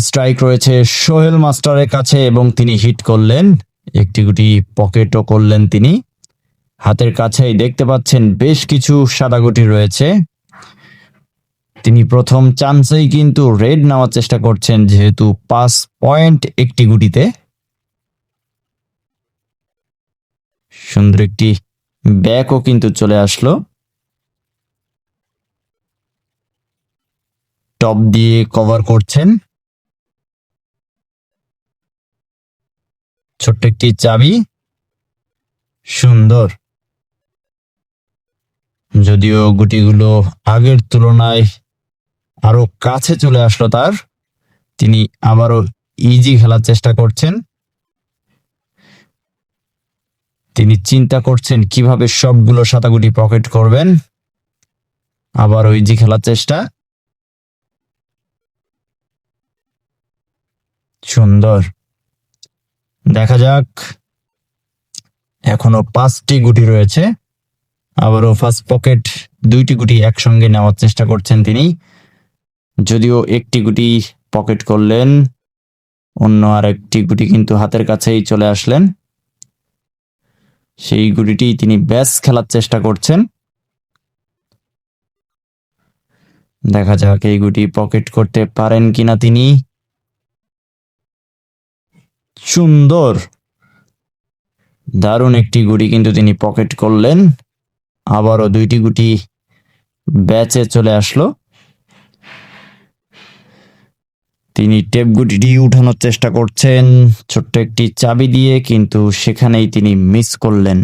Strike রয়েছে সোহেল মাস্টারের কাছে এবং তিনি হিট করলেন। একটি গুটি পকেটও করলেন তিনি। হাতের কাছেই দেখতে পাচ্ছেন বেশ কিছু সাদা গুটি রয়েছে। তিনি প্রথম চান্সেই কিন্তু রেড নেওয়ার চেষ্টা করছেন যেহেতু পাঁচ পয়েন্ট একটি গুটিতে। সুন্দর একটি ব্যাকও কিন্তু চলে আসলো। টপ দিয়ে কভার করছেন। ছোট্ট একটি চাবি। সুন্দর। যদিও গুটিগুলো আগের তুলনায় আরও কাছে চলে আসলো তার, তিনি আবারও ইজি খেলার চেষ্টা করছেন। তিনি চিন্তা করছেন কীভাবে সবগুলো সাতাগুটি পকেট করবেন। আবারও ইজি খেলার চেষ্টা। সুন্দর। দেখা যাক। এখনও পাঁচটি গুটি রয়েছে। আবারও ফার্স্ট পকেট দুইটি গুটি একসঙ্গে নেওয়ার চেষ্টা করছেন তিনি। যদিও একটি গুটি পকেট করলেন, অন্য আর একটি গুটি কিন্তু হাতের কাছেই চলে আসলেন। সেই গুটিটি তিনি ব্যাস খেলার চেষ্টা করছেন। দেখা যাক এই গুটি পকেট করতে পারেন কিনা তিনি। সুন্দর। দারুণ একটি গুটি কিন্তু তিনি পকেট করলেন। আবারও দুইটি গুটি ব্যাচে চলে আসলো। তিনি টেপ গুটিটি উঠানোর চেষ্টা করছেন, ছোট্ট একটি চাবি দিয়ে, কিন্তু সেখানেই তিনি মিস করলেন।